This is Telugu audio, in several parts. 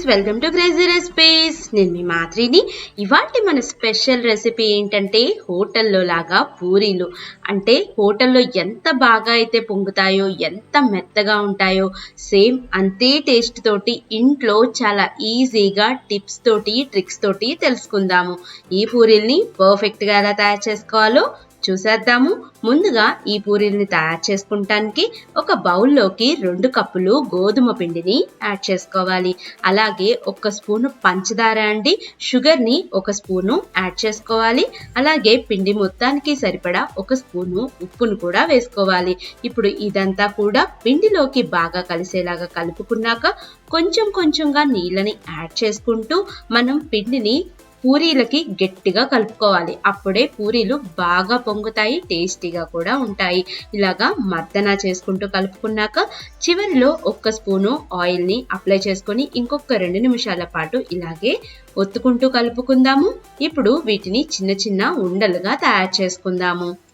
Friends welcome to crazy recipes నేను మీ మాత్రిని ఇవాటి మన స్పెషల్ రెసిపీ ఏంటంటే హోటల్లో లాగా పూరీలు. అంటే హోటల్లో ఎంత బాగా అయితే పొంగుతాయో ఎంత మెత్తగా ఉంటాయో సేమ్ అంతే టేస్ట్ తోటి ఇంట్లో చాలా ఈజీగా టిప్స్ తోటి ట్రిక్స్ తోటి తెలుసుకుందాము. ఈ పూరీల్ని పర్ఫెక్ట్గా ఎలా తయారు చేసుకోవాలో చూసేద్దాము. ముందుగా ఈ పూరీల్ని తయారు చేసుకుంటానికి ఒక బౌల్లోకి రెండు కప్పులు గోధుమ పిండిని యాడ్ చేసుకోవాలి. అలాగే ఒక స్పూను పంచదార అండి. షుగర్ని ఒక స్పూను యాడ్ చేసుకోవాలి. అలాగే పిండి మొత్తానికి సరిపడా ఒక స్పూను ఉప్పును కూడా వేసుకోవాలి. ఇప్పుడు ఇదంతా కూడా పిండిలోకి బాగా కలిసేలాగా కలుపుకున్నాక కొంచెం కొంచెంగా నీళ్ళని యాడ్ చేసుకుంటూ మనం పిండిని పూరీలకి గట్టిగా కలుపుకోవాలి. అప్పుడే పూరీలు బాగా పొంగుతాయి టేస్టీగా కూడా ఉంటాయి. ఇలాగా మర్దన చేసుకుంటూ కలుపుకున్నాక చివరిలో ఒక్క స్పూను ఆయిల్ని అప్లై చేసుకొని ఇంకొక రెండు నిమిషాల పాటు ఇలాగే ఒత్తుకుంటూ కలుపుకుందాము. ఇప్పుడు వీటిని చిన్న చిన్న ఉండలుగా తయారు చేసుకుందాము.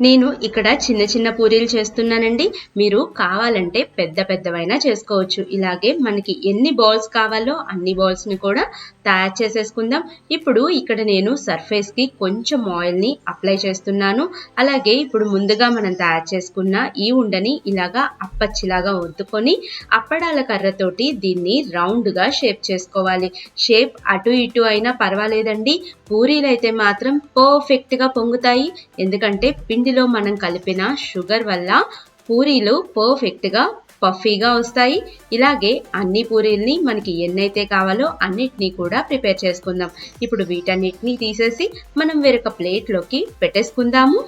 నేను ఇక్కడ చిన్న చిన్న పూరీలు చేస్తున్నానండి. మీరు కావాలంటే పెద్ద పెద్దవైనా చేసుకోవచ్చు. ఇలాగే మనకి ఎన్ని బాల్స్ కావాలో అన్ని బాల్స్ని కూడా తయారు చేసేసుకుందాం. ఇప్పుడు ఇక్కడ నేను సర్ఫేస్కి కొంచెం ఆయిల్ని అప్లై చేస్తున్నాను. అలాగే ఇప్పుడు ముందుగా మనం తయారు చేసుకున్న ఈ ఉండని ఇలాగా అప్పచ్చిలాగా వద్దుకొని అప్పడాల కర్రతోటి దీన్ని రౌండ్గా షేప్ చేసుకోవాలి. షేప్ అటు ఇటు అయినా పర్వాలేదండి. పూరీలు అయితే మాత్రం పర్ఫెక్ట్గా పొంగుతాయి. ఎందుకంటే పిండిలో మనం కలిపిన షుగర్ వల్ల పూరీలు పర్ఫెక్ట్గా పఫీగా వస్తాయి. ఇలాగే అన్ని పూరీల్ని మనకి ఎన్నైతే కావాలో అన్నిటినీ కూడా ప్రిపేర్ చేసుకుందాం. ఇప్పుడు వీటన్నిటిని తీసేసి మనం వేరొక ప్లేట్లోకి పెట్టేసుకుందాము.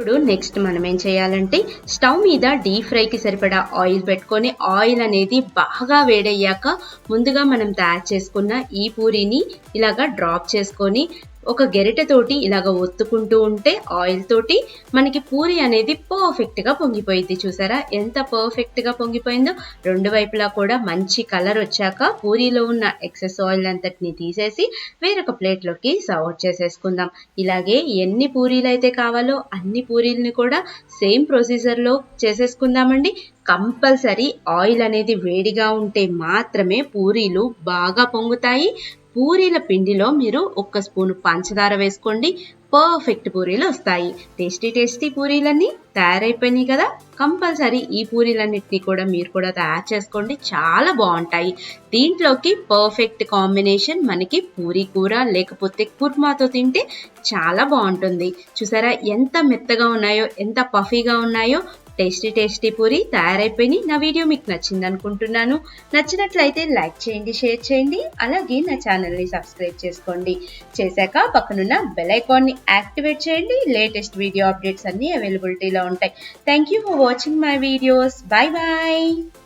ఇప్పుడు నెక్స్ట్ మనం ఏం చేయాలంటే స్టవ్ మీద డీప్ ఫ్రైకి సరిపడా ఆయిల్ పెట్టుకొని ఆయిల్ అనేది బాగా వేడయ్యాక ముందుగా మనం తయారు చేసుకున్న ఈ పూరీని ఇలాగా డ్రాప్ చేసుకొని ఒక గెరిటెతోటి ఇలాగ ఒత్తుకుంటూ ఉంటే ఆయిల్ తోటి మనకి పూరి అనేది పర్ఫెక్ట్గా పొంగిపోయింది చూసారా? ఎంత పర్ఫెక్ట్గా పొంగిపోయిందో? రెండు వైపులా కూడా మంచి కలర్ వచ్చాక పూరీలో ఉన్న ఎక్సెస్ ఆయిల్ అంతటిని తీసేసి వేరొక ప్లేట్లోకి సర్వ్ చేసేసుకుందాం. ఇలాగే ఎన్ని పూరీలు అయితే కావాలో అన్ని పూరీలని కూడా సేమ్ ప్రొసీజర్లో చేసేసుకుందామండి. కంపల్సరీ ఆయిల్ అనేది వేడిగా ఉంటే మాత్రమే పూరీలు బాగా పొంగుతాయి. పూరీల పిండిలో మీరు ఒక్క స్పూన్ పంచదార వేసుకోండి. పర్ఫెక్ట్ పూరీలు వస్తాయి. టేస్టీ టేస్టీ పూరీలన్నీ తయారైపోయినాయి కదా. కంపల్సరీ ఈ పూరీలన్నింటినీ కూడా మీరు కూడా తయారు చేసుకోండి. చాలా బాగుంటాయి. దీంట్లోకి పర్ఫెక్ట్ కాంబినేషన్ మనకి పూరీ కూర లేకపోతే కుర్మాతో తింటే చాలా బాగుంటుంది. చూసారా ఎంత మెత్తగా ఉన్నాయో ఎంత పఫీగా ఉన్నాయో టేస్టీ టేస్టీ పూరి తయారైపోయినాయి. నా వీడియో మీకు నచ్చింది అనుకుంటున్నాను నచ్చినట్లయితే లైక్ చేయండి షేర్ చేయండి. అలాగే నా ఛానల్ని సబ్స్క్రైబ్ చేసుకోండి. చేశాక పక్కనున్న బెల్ ఐకాన్ని యాక్టివేట్ చేయండి. లేటెస్ట్ వీడియో అప్డేట్స్ అన్నీ అవైలబిలిటీలో ఉంటాయి. Thank you for watching my videos. Bye bye